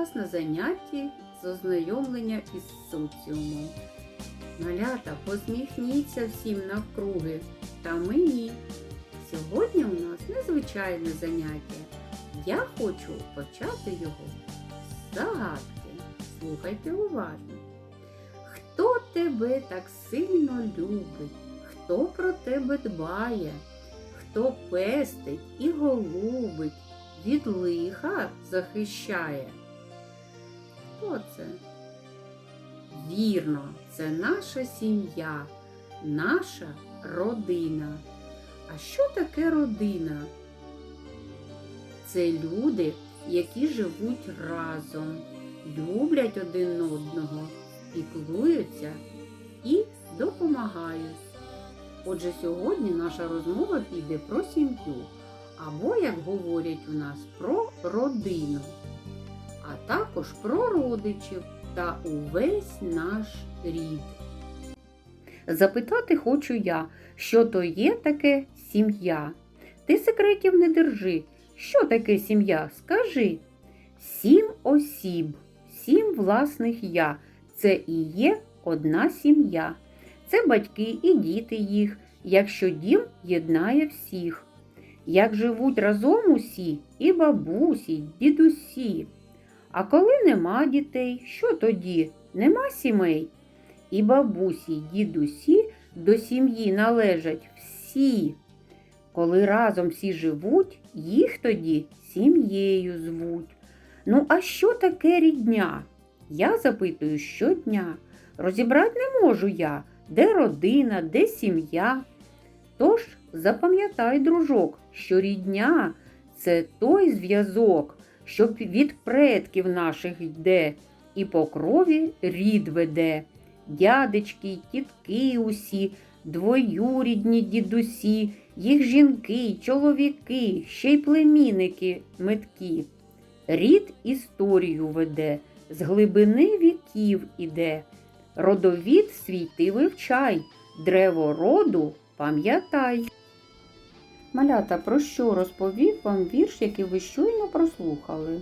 вас на занятті з ознайомлення із соціумом. Малята, посміхніться всім навкруги та мені. Сьогодні у нас незвичайне заняття. Я хочу почати його з загадки. Слухайте уважно. Хто тебе так сильно любить? Хто про тебе дбає? Хто пестить і голубить, від лиха захищає? Хто це? Вірно, це наша сім'я, наша родина. А що таке родина? Це люди, які живуть разом, люблять один одного, піклуються і допомагають. Отже, сьогодні наша розмова піде про сім'ю, або, як говорять у нас, про родину, а також про родичів та увесь наш рід. Запитати хочу я, що то є таке сім'я. Ти секретів не держи. Що таке сім'я? Скажи. Сім осіб, сім власних я. Це і є одна сім'я. Це батьки і діти їх, якщо дім єднає всіх. Як живуть разом усі, і бабусі, й дідусі. А коли нема дітей, що тоді? Нема сімей. І бабусі, й дідусі до сім'ї належать всі. Коли разом всі живуть, їх тоді сім'єю звуть. Ну, а що таке рідня? Я запитую щодня. Розібрати не можу я, де родина, де сім'я. Тож запам'ятай, дружок, що рідня це той зв'язок, що від предків наших йде, і по крові рід веде. Дядечки, тітки усі, двоюрідні дідусі, їх жінки, чоловіки, ще й племінники меткі. Рід історію веде, з глибини віків іде. Родовід свій ти вивчай, древо роду пам'ятай. Малята, про що розповів вам вірш, який ви щойно прослухали?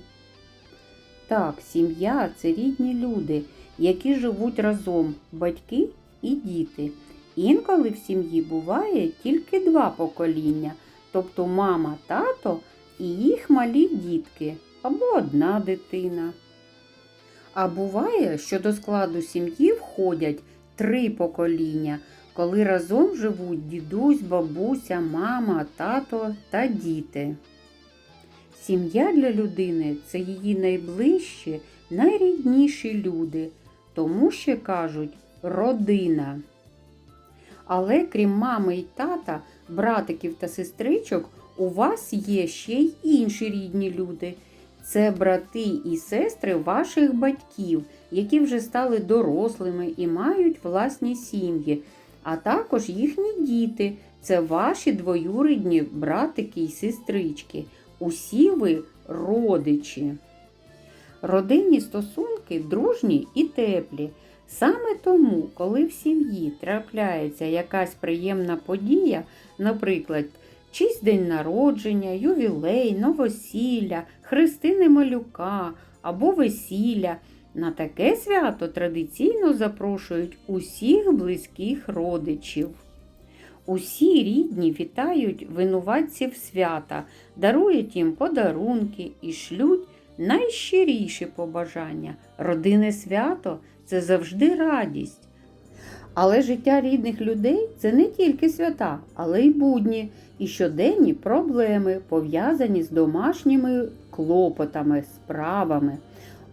Так, сім'я це рідні люди, які живуть разом, батьки і діти. Інколи в сім'ї буває тільки два покоління, тобто мама, тато і їх малі дітки або одна дитина. А буває, що до складу сім'ї входять три покоління, коли разом живуть дідусь, бабуся, мама, тато та діти. Сім'я для людини це її найближчі, найрідніші люди, тому ще кажуть родина. Але крім мами й тата, братиків та сестричок, у вас є ще й інші рідні люди. Це брати і сестри ваших батьків, які вже стали дорослими і мають власні сім'ї, а також їхні діти це ваші двоюрідні братики і сестрички. Усі ви родичі. Родинні стосунки дружні і теплі. Саме тому, коли в сім'ї трапляється якась приємна подія, наприклад, чийсь день народження, ювілей, новосілля, хрестини малюка або весілля, на таке свято традиційно запрошують усіх близьких родичів. Усі рідні вітають винуватців свята, дарують їм подарунки і шлють найщиріші побажання. Родинне свято це завжди радість. Але життя рідних людей це не тільки свята, але й будні і щоденні проблеми, пов'язані з домашніми клопотами, справами.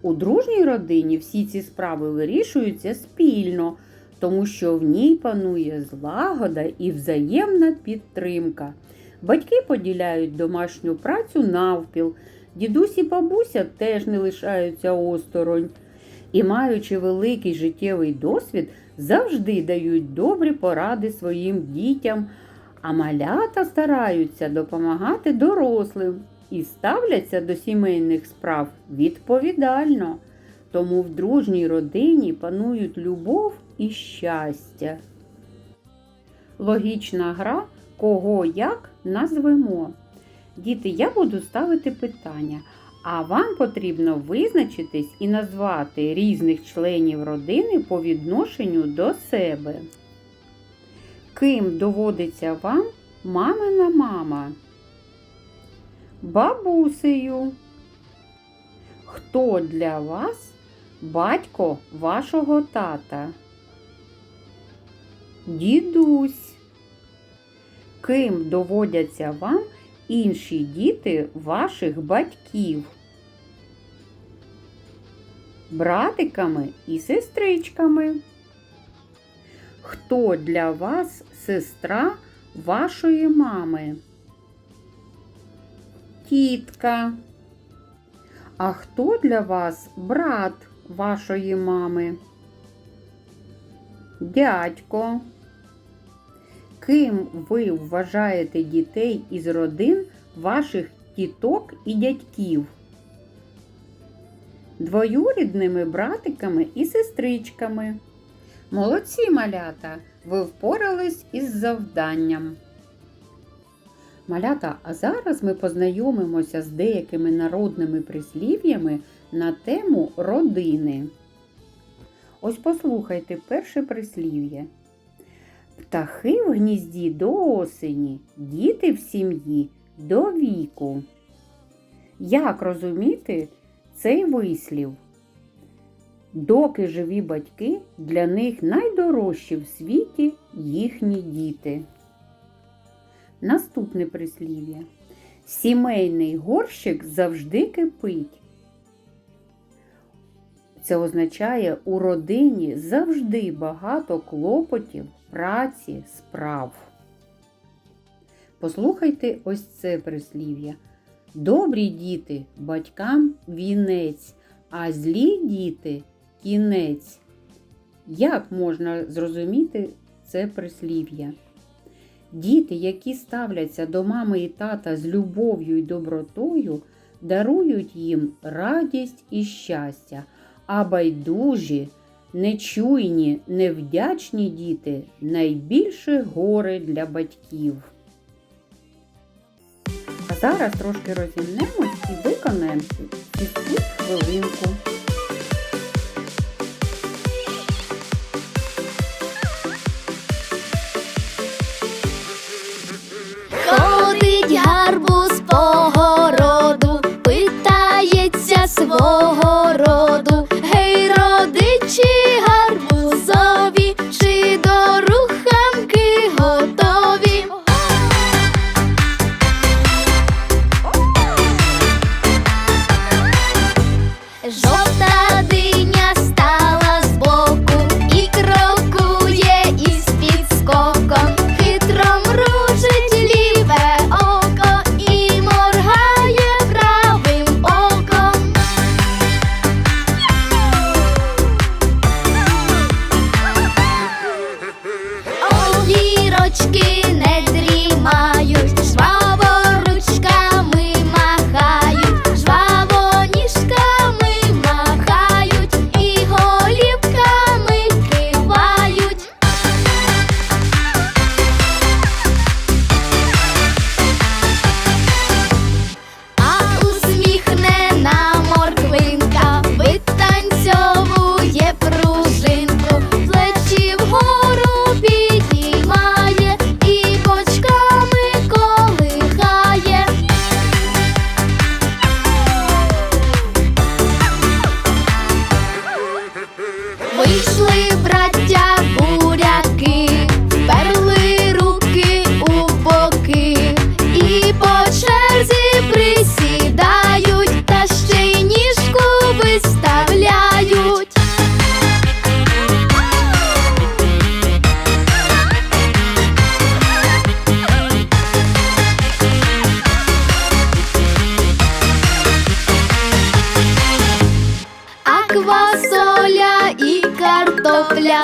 У дружній родині всі ці справи вирішуються спільно, тому що в ній панує злагода і взаємна підтримка. Батьки поділяють домашню працю навпіл, дідусь і бабуся теж не лишаються осторонь. І, маючи великий життєвий досвід, завжди дають добрі поради своїм дітям, а малята стараються допомагати дорослим і ставляться до сімейних справ відповідально. Тому в дружній родині панують любов і щастя. Логічна гра кого як назвемо. Діти, я буду ставити питання. А вам потрібно визначитись і назвати різних членів родини по відношенню до себе. Ким доводиться вам мамина мама? Бабусею. Хто для вас батько вашого тата? Дідусь. Ким доводяться вам інші діти ваших батьків? Братиками і сестричками. Хто для вас сестра вашої мами? Тітка. А хто для вас брат вашої мами? Дядько. Ким ви вважаєте дітей із родин ваших тіток і дядьків? Двоюрідними братиками і сестричками. Молодці малята! Ви впорались із завданням. Малята, а зараз ми познайомимося з деякими народними прислів'ями на тему родини. Ось послухайте перше прислів'я. Птахи в гнізді до осені, діти в сім'ї до віку. Як розуміти цей вислів? Доки живі батьки, для них найдорожчі в світі їхні діти. Наступне прислів'я. Сімейний горщик завжди кипить. Це означає, у родині завжди багато клопотів, праці, справ. Послухайте ось це прислів'я. Добрі діти батькам вінець, а злі діти кінець. Як можна зрозуміти це прислів'я? Діти, які ставляться до мами і тата з любов'ю і добротою, дарують їм радість і щастя, а байдужі, нечуйні, невдячні діти найбільше горе для батьків. А зараз трошки розімнемось і виконаємо фізкульт хвилинку.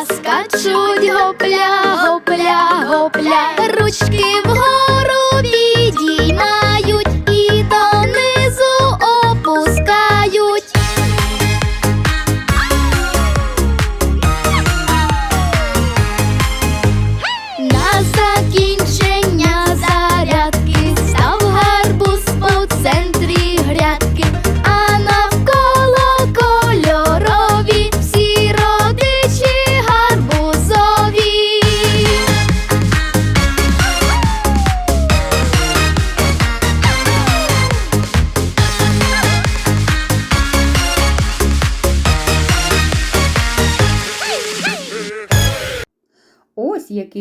Скачуть гопля, гопля, гопля, ручки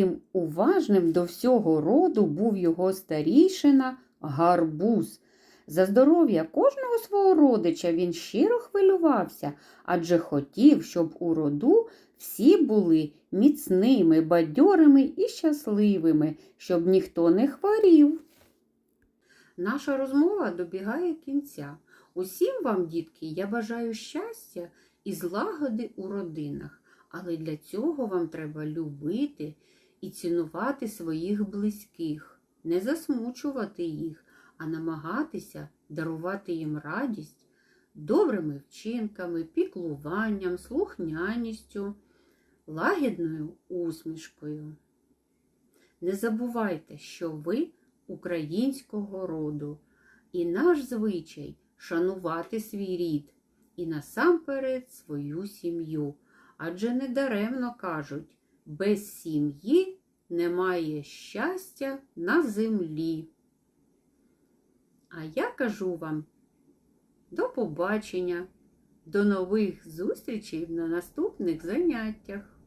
яким уважним до всього роду був його старійшина гарбуз. За здоров'я кожного свого родича він щиро хвилювався, адже хотів, щоб у роду всі були міцними, бадьорими і щасливими, щоб ніхто не хворів. Наша розмова добігає кінця. Усім вам, дітки, я бажаю щастя і злагоди у родинах, але для цього вам треба любити і цінувати своїх близьких, не засмучувати їх, а намагатися дарувати їм радість добрими вчинками, піклуванням, слухняністю, лагідною усмішкою. Не забувайте, що ви українського роду, і наш звичай шанувати свій рід і насамперед свою сім'ю. Адже недаремно кажуть, без сім'ї немає щастя на землі. А я кажу вам до побачення, до нових зустрічей на наступних заняттях.